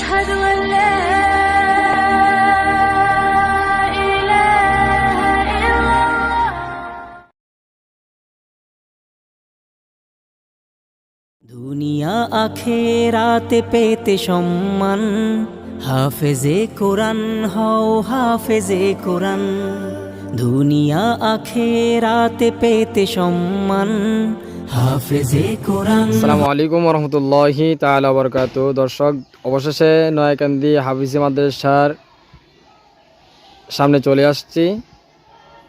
أشهد أن لا إله إلا الله দুনিয়া আখেরাতে পেতে সম্মান হাফেজে কোরআন হও হাফেজে কোরআন দুনিয়া আখেরাতে পেতে সম্মান হাফেজে কোরআন আসসালামু আলাইকুম রহমতুল্লাহি তাআলা বরকাত দর্শক, অবশেষে নয়াকান্দি হাফিজি মাদ্রাসার সামনে চলে আসছি।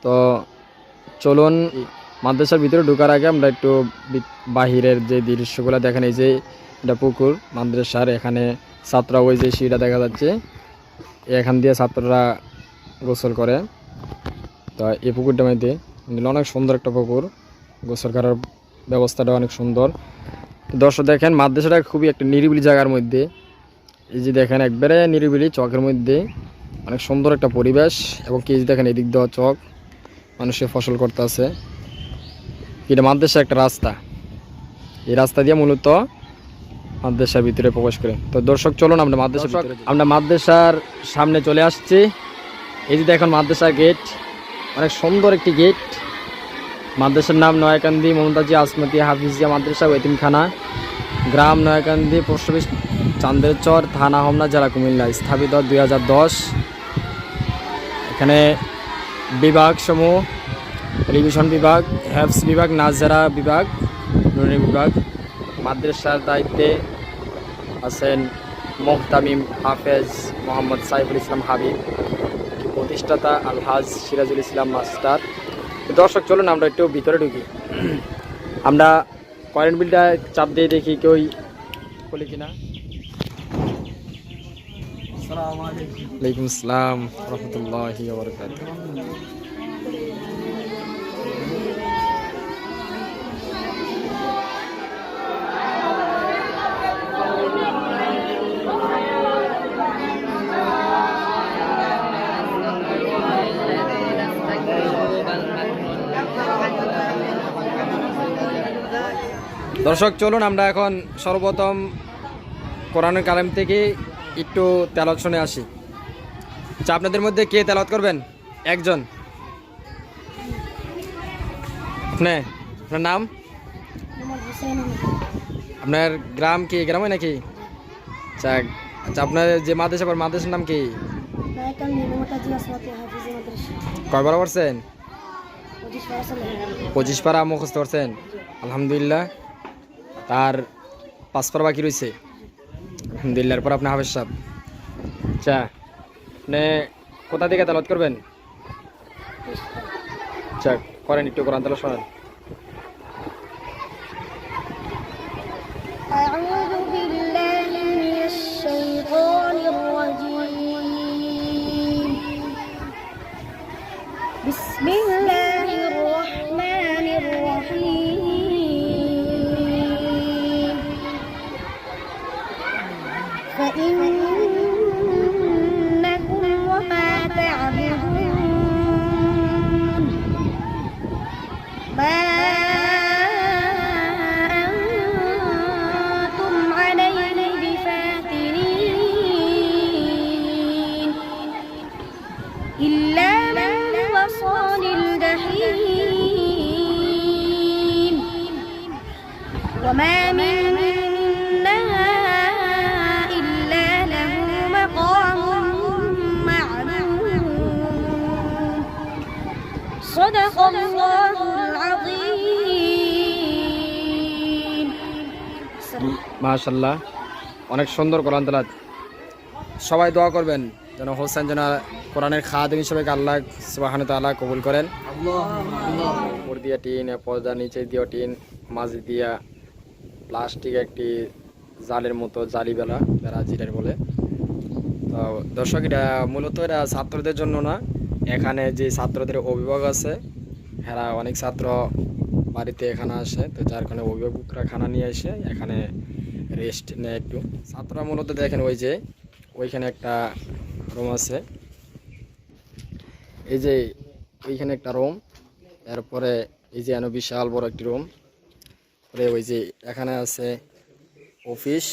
তো চলুন, মাদ্রাসার ভিতরে ঢোকার আগে আমরা একটু বাহিরের যে দৃশ্যগুলো দেখেন, এই যে এটা পুকুর, মাদ্রাসার এখানে ছাত্ররা, ওই যে সিঁড়িটা দেখা যাচ্ছে। এখান দিয়ে ছাত্ররা গোসল করে। তো এই পুকুরটা মধ্যে, অনেক সুন্দর একটা পুকুর। গোসল করার ব্যবস্থাটা অনেক সুন্দর। দর্শক দেখেন মাদ্রাসাটা খুবই একটা নিরিবিলি জায়গার মধ্যে। এই যে দেখেন একবারে নিরিবিলি চকের মধ্যে। অনেক সুন্দর একটা পরিবেশ এবং কি দেখেন এদিক দেওয়া চক। মানুষে ফসল করতে আছে এটা মাদ্রাসা একটা রাস্তা। এই রাস্তা দিয়ে মূলত মাদ্রাসার ভিতরে প্রবেশ করে। তো দর্শক চলুন আমরা মাদ্রাসা আমরা মাদ্রাসার সামনে চলে আসছি। এই যে দেখেন মাদ্রাসা গেট অনেক সুন্দর একটি গেট মাদ্রাসার নাম নয়াকান্দি, মমতাজি, আসমতি, হাফিজিয়া মাদ্রাসা ও এতিমখানা গ্রাম নয়াকান্দি, পোস্ট অফিস থানা হোমনা, জেলা কুমিল্লা। স্থাপিত দুই হাজার দশ। এখানে বিভাগ সমূহ রিভিশন বিভাগ হ্যাপস বিভাগ, নাজারা বিভাগ নুরি বিভাগ। মাদ্রাসার দায়িত্বে আছেন মোহতামিম হাফেজ মোহাম্মদ সাইফুল ইসলাম হাবিব, প্রতিষ্ঠাতা আলহাজ সিরাজুল ইসলাম মাস্টার। দর্শক চলুন আমরা একটু ভিতরে ঢুকি। আমরা কারেন্ট বিলটা চাপ দিয়ে দেখি কেউ খুলি কিনা। ওয়ালাইকুম আসসালাম রহমতুল্লাহি দর্শক, চলুন আমরা এখন সর্বপ্রথম কোরআনের কালাম থেকে একটু তেলত শুনে আসি। আচ্ছা আপনাদের মধ্যে কে তেলত করবেন? একজন। আপনি, আপনার নাম? আপনার গ্রাম কি, গ্রামে নাকি? আচ্ছা আচ্ছা আপনার যে মাদ্রাসা পর, মাদ্রাসার নাম কি? কয়বার করছেন পঁচিশ পারা মুখস্থ করছেন আলহামদুলিল্লাহ। তার পাঁচ পারা বাকি রয়েছে আলহামদুলিল্লাহ এরপর আপনি হাফেজ সাহেব আচ্ছা আপনি কোথা থেকে তালাত করবেন আচ্ছা করেন একটু কোরআন তালা শোনেন أعوذ بالله من الشيطان الرجيم بسم الله صدق الله العظيم মাশাল্লাহ অনেক সুন্দর কোরআন তালাত সবাই দোয়া করবেন যেন হোসেন যেন কোরআনের খাদিম হিসেবে আল্লাহ সুবাহান তাল্লাহ কবুল করেন উপর দিয়া টিন এ পর্দা নিচে দিয়া টিন মাঝে দিয়া প্লাস্টিক একটি জালের মতো জালি বেলা বেড়া যেটার বলে তো দর্শক এটা মূলত এটা ছাত্রদের জন্য না এখানে যে ছাত্রদের অভিভাবক আছে, এরা অনেক ছাত্র বাড়িতে এখানে আসে, তো যার কারণে অভিভাবকরা খানা নিয়ে এসে এখানে রেস্ট নেয় একটু। ছাত্ররা মূলত দেখেন ওই যে, ওইখানে একটা রুম আছে। এই যে ওইখানে একটা রুম এরপরে এই যে এনো বিশাল বড় একটি রুম ওই যে এখানে আছে অফিস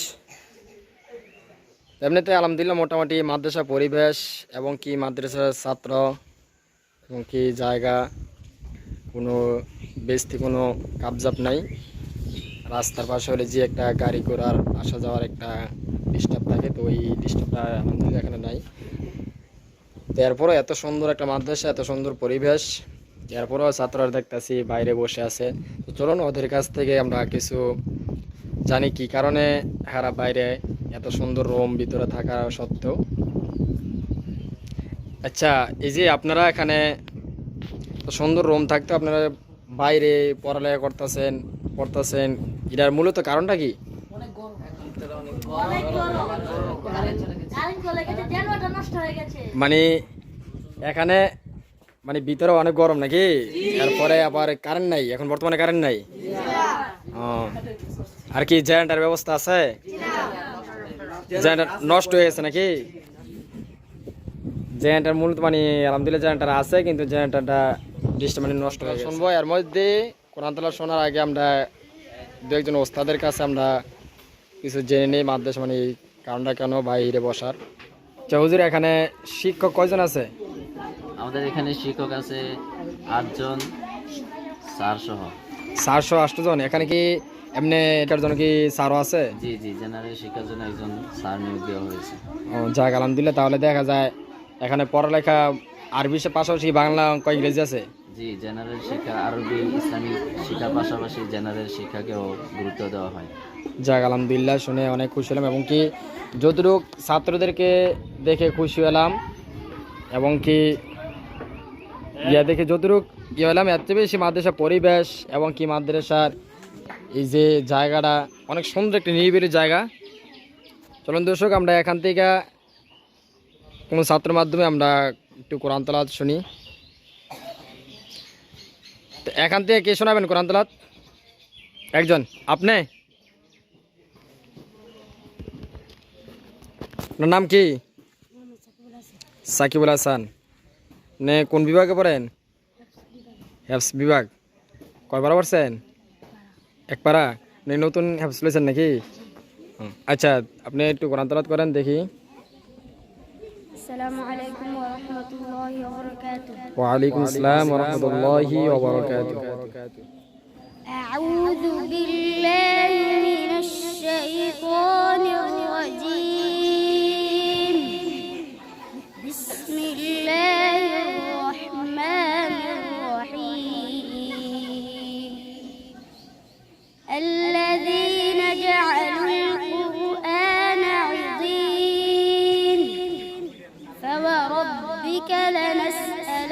এমনিতে আলহামদুলিল্লাহ মোটামুটি মাদ্রাসা পরিবেশ এবং কি মাদ্রাসার ছাত্র এবং কি জায়গা, কোনো বেস্তি, কোনো কাবজাব নাই। রাস্তার পাশে হলে যে একটা গাড়ি ঘোড়ার আসা যাওয়ার একটা ডিস্টার্ব থাকে, তো ওই ডিস্টার্বটা আলহামদুলিল্লাহ এখানে নাই। তো এরপরও এত সুন্দর একটা মাদ্রাসা, এত সুন্দর পরিবেশ। এরপরও ছাত্ররা দেখতেছি বাইরে বসে আছে। তো চলুন ওদের কাছ থেকে আমরা কিছু জানি কি কারণে হারা বাইরে এত সুন্দর রুম ভিতরে থাকা সত্ত্বেও। আচ্ছা এই যে আপনারা এখানে সুন্দর রুম থাকতে আপনারা বাইরে পড়ালেখা করতেছেন পড়তেছেন এটার মূলত কারণটা কি? মানে এখানে মানে ভিতরে অনেক গরম নাকি? তারপরে আবার কারেন্ট নাই। এখন বর্তমানে কারেন্ট নাই? আর কি জেনারেটার ব্যবস্থা আছে? জেনারেটার নষ্ট হয়ে গেছে নাকি? জেনারেটার মূলত মানে আলহামদুলিল্লাহ জেনারেটার আছে কিন্তু জেনারেটারটা ডিস্টার্ব মানে নষ্ট হয়ে শুনব এর মধ্যে কোরআন তালা শোনার আগে আমরা দু একজন ওস্তাদের কাছে আমরা কিছু জেনে নিই মাদ্রাস মানে এই কারণটা কেন বাইরে বসার। চৌধুরী এখানে শিক্ষক কয়জন আছে? আমাদের এখানে শিক্ষক আছে আটজন চারশো আটশো জন এখানে কি এমনি এটার জন্য কি স্যারও আছে? জি জি জেনারেল শিক্ষার জন্য একজন স্যার নিয়োগ দেওয়া হয়েছে। ও যাক আলহামদুলিল্লাহ তাহলে দেখা যায় এখানে পড়ালেখা আরবির পাশাপাশি বাংলা অঙ্ক ইংরেজি আছে? জি জেনারেল শিক্ষা আরবি ইসলামিক শিক্ষার পাশাপাশি জেনারেল শিক্ষাকেও গুরুত্ব দেওয়া হয়। যাক আলহামদুলিল্লাহ শুনে অনেক খুশি হলাম এবং কি যতটুক ছাত্রদেরকে দেখে খুশি হলাম এবং কি ইয়া দেখে যতটুক ইয়ে হলাম এত বেশি মাদ্রাসা পরিবেশ এবং কি মাদ্রাসার এই যে জায়গাটা অনেক সুন্দর একটি নিরিবিলি জায়গা। চলুন দর্শক, আমরা এখান থেকে কোনো ছাত্র মাধ্যমে আমরা একটু কোরআন তালাত শুনি। তো এখান থেকে কে শোনাবেন কোরআন তালাত একজন। আপনি? আপনার নাম কি? সাকিবুল হাসান। নে কোন বিভাগে পড়েন? হ্যাপস বিভাগ। কয়বার পড়ছেন এক পাড়া নতুন হ্যাপস লইছেন নাকি? আচ্ছা আপনি একটু কোরআন তলাত করেন দেখি। ওয়ালাইকুম আসসালাম ওরহমতুল্লাহি ওবরাকাতুহু আউযু বিল্লাহি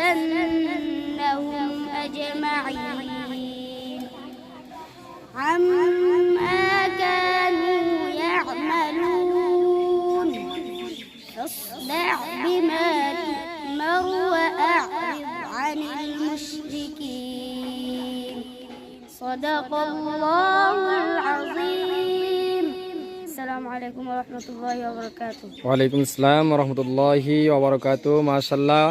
لنسألنهم أجمعين عما كانوا يعملون فاصدع بما تؤمر وأعرض عن المشركين صدق الله العظيم السلام عليكم ورحمة الله وبركاته ওয়ালাইকুম আসসালাম রহমতুল্লাহি ওবরকাত মাশাল্লাহ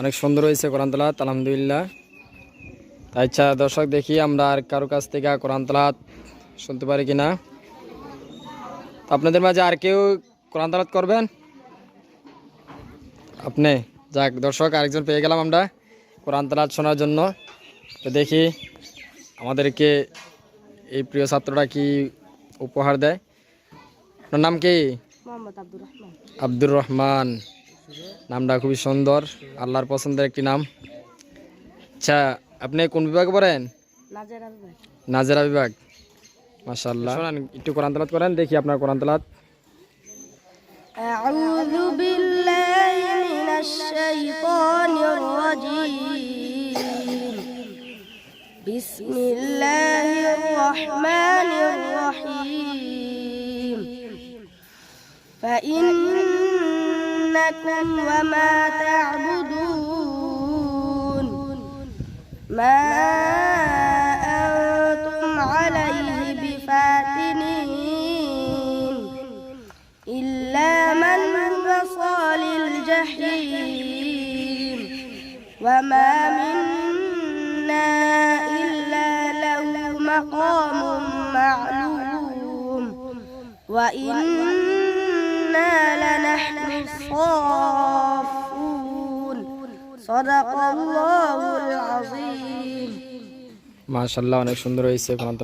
অনেক সুন্দর হয়েছে কোরআন তালাত আলহামদুলিল্লাহ। আচ্ছা দর্শক দেখি আমরা আর কারও কাছ থেকে কোরআন তালাত শুনতে পারি কিনা। তো আপনাদের মাঝে আর কেউ কোরআন তালাত করবেন? আপনি? যাক দর্শক আরেকজন পেয়ে গেলাম আমরা কোরআন তালাত শোনার জন্য। তো দেখি আমাদেরকে এই প্রিয় ছাত্রটা কি উপহার দেয়? আপনার নাম কি? আব্দুর রহমান। আব্দুর রহমান। নামটা খুবই সুন্দর আল্লাহর পছন্দের একটি নাম আচ্ছা আপনি কোন বিভাগে পড়েন নাজের আলবাই নাজেরা বিভাগ মাশাল্লাহ শোনান একটু কোরআন তালাত করেন দেখি আপনার কোরআন তালাত أعوذ بالله من الشيطان الرجيم بسم الله الرحمن الرحيم فإنكم وما تعبدون ما أنتم عليه بفاتنين إلا من هو صال الجحيم وما منا إلا له مقام معلوم وإنه صافون صدق الله العظيم. অনেক সুন্দর হয়েছে কোরআন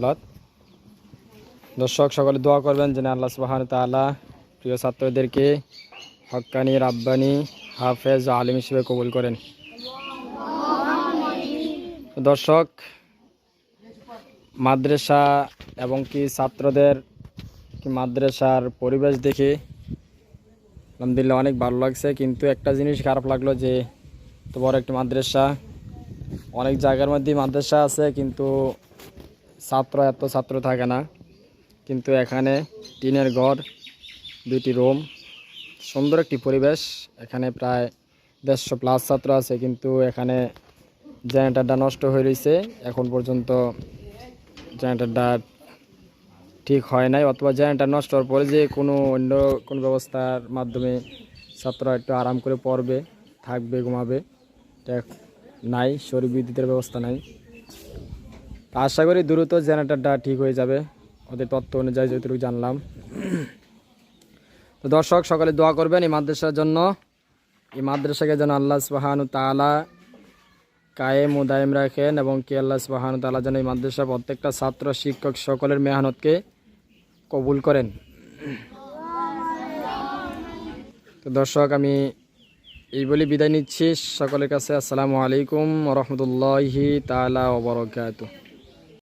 দর্শক, সকলে দোয়া করবেন যেন আল্লাহ সুবহানাহু তাআলা প্রিয় ছাত্রদেরকে হক্কানি রাব্বানি, হাফেজ, আলিম হিসেবে কবুল করেন। দর্শক, মাদ্রাসা এবং কি ছাত্রদের মাদ্রাসার পরিবেশ দেখে আলহামদুলিল্লাহ অনেক ভালো লাগছে। কিন্তু একটা জিনিস খারাপ লাগল যে, তো বড় একটি মাদ্রাসা, অনেক জায়গার মধ্যে মাদ্রাসা আছে, কিন্তু ছাত্র, এত ছাত্র থাকে না। কিন্তু এখানে টিনের ঘর, দুইটি রুম, সুন্দর একটি পরিবেশ। এখানে প্রায় দেড়শো প্লাস ছাত্র আছে, কিন্তু এখানে জেনারেটারটা নষ্ট হয়ে রয়েছে এখন পর্যন্ত জেনারেটারটা ঠিক হয় নাই অথবা জেনারেটার নষ্ট হওয়ার পরে যে কোনো অন্য কোনো ব্যবস্থার মাধ্যমে ছাত্ররা একটু আরাম করে পড়বে, থাকবে, ঘুমাবে নাই শরীর বিদ্যুতের ব্যবস্থা নাই। আশা করি দ্রুত জেনারেটারটা ঠিক হয়ে যাবে। ওদের তথ্য অনুযায়ী যতটুকু জানলাম। তো দর্শক, সকালে দোয়া করবেন এই মাদ্রাসার জন্য। এই মাদ্রাসাকে যেন আল্লাহ সুবাহানু তালা কায়েম ও রাখেন এবং কে আল্লাহ সুবাহানু তালা যেন এই মাদ্রাসা প্রত্যেকটা ছাত্র, শিক্ষক সকলের মেহনতকে কবুল করেন? তো দর্শক, আমি এই বলে বিদায় নিচ্ছি। সকলের কাছে আসসালামু আলাইকুম রহমতুল্লাহি তালা ওবরকাত